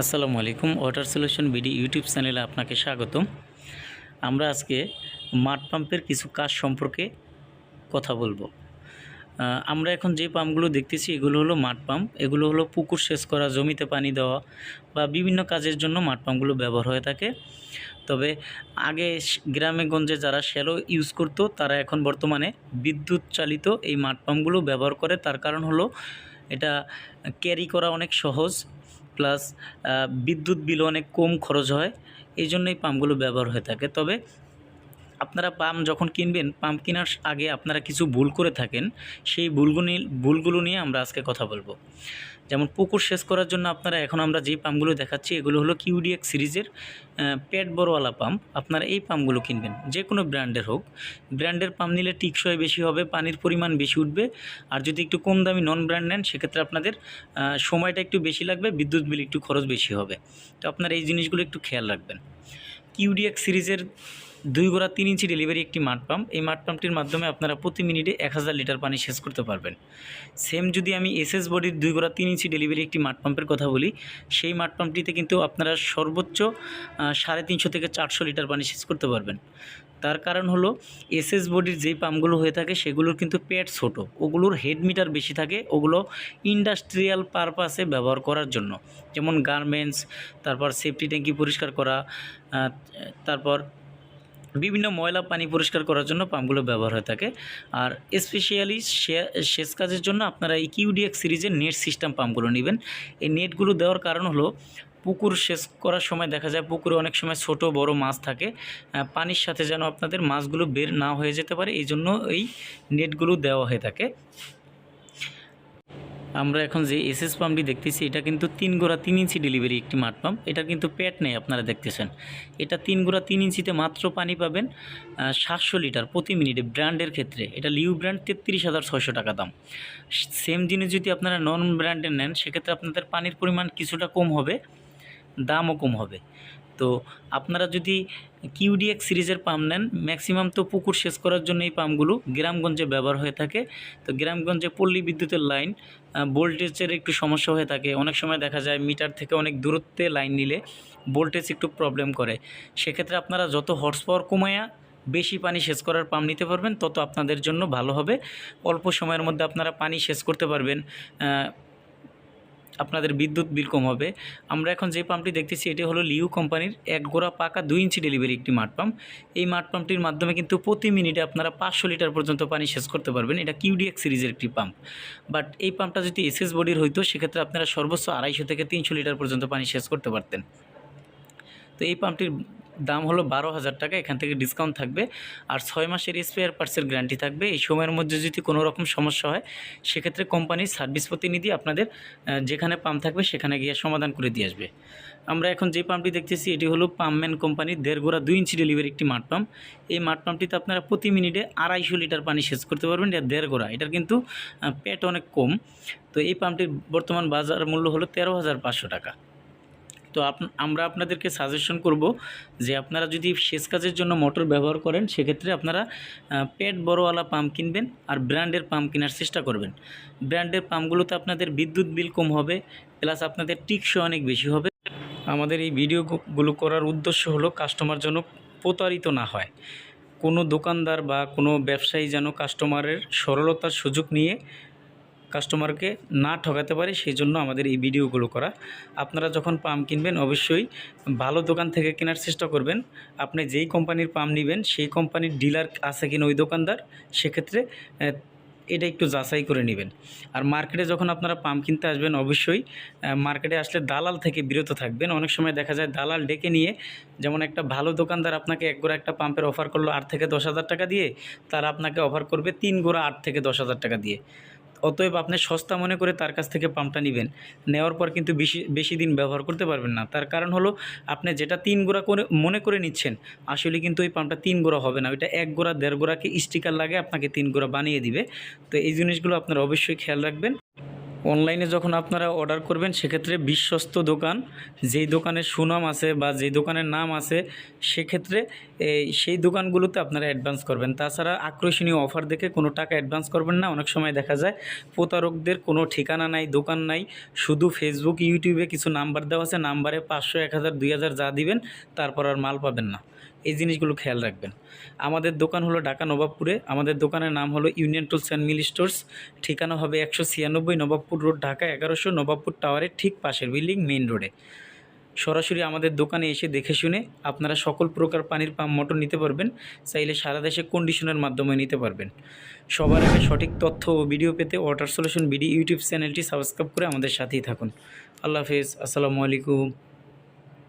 আসসালামু আলাইকুম, water solution BD YouTube চ্যানেলে আপনাকে স্বাগতম। আমরা আজকে মাঠ পাম্পের কিছু কাজ সম্পর্কে কথা বলব। আমরা এখন যে পাম্পগুলো দেখতেছি, এগুলো হলো মাঠ পাম্প। এগুলো হলো পুকুর সেচ করা, জমিতে পানি দেওয়া বা বিভিন্ন কাজের জন্য মাঠ পাম্পগুলো ব্যবহার হয়ে থাকে। তবে আগে গ্রামে গঞ্জে যারা শ্যালো ইউজ করতো, তারা এখন বর্তমানে বিদ্যুৎ চালিত এই মাঠ পাম্পগুলো ব্যবহার করে। তার কারণ হলো এটা ক্যারি করা অনেক সহজ। প্লাস বিদ্যুৎ বিল অনেক কম খরচ হয়। এই জন্যই পাম্পগুলো ব্যবহার হয়ে থাকে। তবে আপনারা পাম্প যখন কিনবেন পাম্প কেনার আগে আপনারা কিছু ভুল করে থাকেন, সেই ভুলগুলি ভুলগুলো নিয়ে আমরা আজকে কথা বলব। যেমন পুকুর শেষ করার জন্য আপনারা এখন আমরা যে পাম্পগুলো দেখাচ্ছি, এগুলো হলো কিউডিএক্স সিরিজের পেট বড়ওয়ালা পাম্প আপনারা এই পাম্পগুলো কিনবেন, যে কোনো ব্র্যান্ডের হোক। ব্র্যান্ডের পাম্প নিলে টিকসই বেশি হবে, পানির পরিমাণ বেশি উঠবে। আর যদি একটু কম দামি নন ব্র্যান্ড নেন, সেক্ষেত্রে আপনাদের সময়টা একটু বেশি লাগবে, বিদ্যুৎ বিল একটু খরচ বেশি হবে। তো আপনারা এই জিনিসগুলো একটু খেয়াল রাখবেন। কিউডিএক্স সিরিজের দুই গোড়া তিন ইঞ্চি ডেলিভারি একটি মাঠ পাম্প। এই মাঠ পাম্পটির মাধ্যমে আপনারা প্রতি মিনিটে এক হাজার লিটার পানি শেষ করতে পারবেন। সেম যদি আমি এসএস বডির দুই গোড়া তিন ইঞ্চি ডেলিভারি একটি মাঠ পাম্পের কথা বলি, সেই মাঠ পাম্পটিতে কিন্তু আপনারা সর্বোচ্চ সাড়ে তিনশো থেকে চারশো লিটার পানি শেষ করতে পারবেন। তার কারণ হলো, এসএস বডির যেই পাম্পগুলো হয়ে থাকে, সেগুলোর কিন্তু পেট ছোট। ওগুলোর হেড মিটার বেশি থাকে, ওগুলো ইন্ডাস্ট্রিয়াল পারপাসে ব্যবহার করার জন্য। যেমন গার্মেন্টস, তারপর সেফটি ট্যাঙ্কি পরিষ্কার করা তারপর বিভিন্ন ময়লা পানি পরিষ্কার করার জন্য পাম্পগুলো ব্যবহার হয়ে থাকে। আর স্পেশালি সেচ কাজের জন্য আপনারা এই কিউডিএক্স সিরিজের নেট সিস্টেম পাম্পগুলো নেবেন। এই নেটগুলো দেওয়ার কারণ হলো, পুকুর শেষ করার সময় দেখা যায় পুকুরে অনেক সময় ছোট, বড় মাছ থাকে। পানির সাথে যেন আপনাদের মাছগুলো বের না হয়ে যেতে পারে, এই জন্য এই নেটগুলো দেওয়া হয়ে থাকে। আমরা এখন যে এসএস পাম্পটি দেখতেছি, এটা কিন্তু তিন গোড়া তিন ইঞ্চি ডেলিভারি একটি মাঠ পাম্প এটা কিন্তু পেট নেই, আপনারা দেখতেছেন। এটা তিন গোড়া তিন ইঞ্চিতে মাত্র পানি পাবেন সাতশো লিটার প্রতি মিনিটে ব্র্যান্ডের ক্ষেত্রে। এটা লিউ ব্র্যান্ড তেত্রিশ হাজার ছয়শো টাকা দাম। সেম জিনিস যদি আপনারা নন ব্র্যান্ডের নেন, সেক্ষেত্রে আপনাদের পানির পরিমাণ কিছুটা কম হবে, দামও কম হবে। তো আপনারা যদি কিউডিএক্স সিরিজের পাম্প নেন ম্যাক্সিমাম তো পুকুর সেচ করার জন্য এই পাম্পগুলো গ্রামগঞ্জে ব্যবহার হয়ে থাকে। তো গ্রামগঞ্জে পল্লী বিদ্যুতের লাইন ভোল্টেজের একটু সমস্যা হয়ে থাকে। অনেক সময় দেখা যায় মিটার থেকে অনেক দূরত্বে লাইন নিলে ভোল্টেজ একটু প্রবলেম করে। সেক্ষেত্রে আপনারা যত হর্স পাওয়ার কমায়া বেশি পানি সেচ করার পাম্প নিতে পারবেন, তত আপনাদের জন্য ভালো হবে। অল্প সময়ের মধ্যে আপনারা পানি সেচ করতে পারবেন। আপনাদের বিদ্যুৎ বিল কম হবে। আমরা এখন যে পাম্পটি দেখতেছি, এটি হলো লিউ কোম্পানির এক গোড়া পাকা দুই ইঞ্চি ডেলিভারি একটি মাঠ পাম্প। এই মাঠ পাম্পটির মাধ্যমে কিন্তু প্রতি মিনিটে আপনারা পাঁচশো লিটার পর্যন্ত পানি শেষ করতে পারবেন। এটা কিউডিএক সিরিজের একটি পাম্প। বাট এই পাম্পটা যদি এসএস বডির হইতো, সেক্ষেত্রে আপনারা সর্বোচ্চ আড়াইশো থেকে তিনশো লিটার পর্যন্ত পানি শেষ করতে পারতেন। তো এই পাম্পটির দাম হলো বারো হাজার টাকা, এখান থেকে ডিসকাউন্ট থাকবে। আর ছয় মাসের স্পেয়ার পার্টসের গ্যারান্টি থাকবে। এই সময়ের মধ্যে যদি কোনো রকম সমস্যা হয়, সেক্ষেত্রে কোম্পানির সার্ভিস প্রতিনিধি আপনাদের যেখানে পাম্প থাকবে সেখানে গিয়ে সমাধান করে দিয়ে আসবে। আমরা এখন যে পাম্পটি দেখতেছি, এটি হলো পাম্পম্যান কোম্পানির দেড় গোড়া দুই ইঞ্চি ডেলিভারি একটি মাঠ পাম্প এই মাঠ পাম্পটিতে আপনারা প্রতি মিনিটে আড়াইশো লিটার পানি সেচ করতে পারবেন। এটা দেড় গোড়া এটার কিন্তু পেট অনেক কম। তো এই পাম্পটির বর্তমান বাজার মূল্য হলো তেরো হাজার পাঁচশো টাকা। তো আপ- আমরা আপনাদেরকে সাজেশন করব যে আপনারা যদি সেচ কাজের জন্য মোটর ব্যবহার করেন, সেক্ষেত্রে আপনারা পেট বড়ওয়ালা পাম্প কিনবেন আর ব্র্যান্ডের পাম্প কেনার চেষ্টা করবেন। ব্র্যান্ডের পাম্পগুলোতে আপনাদের বিদ্যুৎ বিল কম হবে প্লাস আপনাদের টিকসই অনেক বেশি হবে। আমাদের এই ভিডিওগুলো করার উদ্দেশ্য হলো কাস্টমার যেন প্রতারিত না হয়। কোনো দোকানদার বা কোনো ব্যবসায়ী যেন কাস্টমারের সরলতার সুযোগ নিয়ে কাস্টমারকে না ঠকাতে পারে, সেই জন্য আমাদের এই ভিডিওগুলো করা। আপনারা যখন পাম্প কিনবেন, অবশ্যই ভালো দোকান থেকে কেনার চেষ্টা করবেন। আপনি যেই কোম্পানির পাম্প নেবেন, সেই কোম্পানির ডিলার আছে কিনা ওই দোকানদার, সেক্ষেত্রে এটা একটু যাচাই করে নেবেন। আর মার্কেটে যখন আপনারা পাম্প কিনতে আসবেন, অবশ্যই মার্কেটে আসলে দালাল থেকে বিরত থাকবেন। অনেক সময় দেখা যায় দালাল ডেকে নিয়ে, যেমন একটা ভালো দোকানদার আপনাকে এক গোড়া একটা পাম্পের অফার করল আট থেকে দশ হাজার টাকা দিয়ে, তারা আপনাকে অফার করবে তিন গোড়া আট থেকে দশ হাজার টাকা দিয়ে। অতএব আপনি সস্তা মনে করে তার কাছ থেকে পাম্পটা নেবেন। নেওয়ার পর কিন্তু বেশি বেশি দিন ব্যবহার করতে পারবেন না। তার কারণ হলো, আপনি যেটা তিন গোড়া করে, মনে করে নিচ্ছেন, আসলে কিন্তু ওই পাম্পটা তিন গোড়া হবে না। ওইটা এক গোড়া, দেড় গোড়াকে স্টিকার লাগে, আপনাকে তিন গোড়া বানিয়ে দিবে। তো এই জিনিসগুলো আপনারা অবশ্যই খেয়াল রাখবেন। অনলাইনে যখন আপনারা অর্ডার করবেন, সেক্ষেত্রে বিশ্বস্ত দোকান, যেই দোকানের সুনাম আছে বা যেই দোকানের নাম আছে, সেক্ষেত্রে এই সেই দোকানগুলোতে আপনারা অ্যাডভান্স করবেন। তাছাড়া আকর্ষণীয় অফার দেখে কোনো টাকা অ্যাডভান্স করবেন না। অনেক সময় দেখা যায়, প্রতারকদের কোনো ঠিকানা নাই, দোকান নাই, শুধু ফেসবুক ইউটিউবে কিছু নাম্বার দেওয়া আছে নাম্বারে পাঁচশো, এক হাজার, দুই হাজার যা দিবেন, তারপর আর মাল পাবেন না। এই জিনিসগুলো খেয়াল রাখবেন। আমাদের দোকান হলো ঢাকা নবাবপুরে। আমাদের দোকানের নাম হলো union tools and mill stores. ঠিকানা হবে একশো ছিয়ানব্বই নবাবপুর রোড, ঢাকা এগারোশো নবাবপুর টাওয়ারের ঠিক পাশের বিল্ডিং মেইন রোডে। সরাসরি আমাদের দোকানে এসে দেখে শুনে আপনারা সকল প্রকার পানির পাম্প মোটর নিতে পারবেন। চাইলে সারা দেশে কন্ডিশনের মাধ্যমে নিতে পারবেন। সবার আগে সঠিক তথ্য ও ভিডিও পেতে ওয়াটার সলিউশন বিডি ইউটিউব চ্যানেলটি সাবস্ক্রাইব করে আমাদের সাথেই থাকুন। আল্লাহ হাফেজ। আসসালামু আলাইকুম।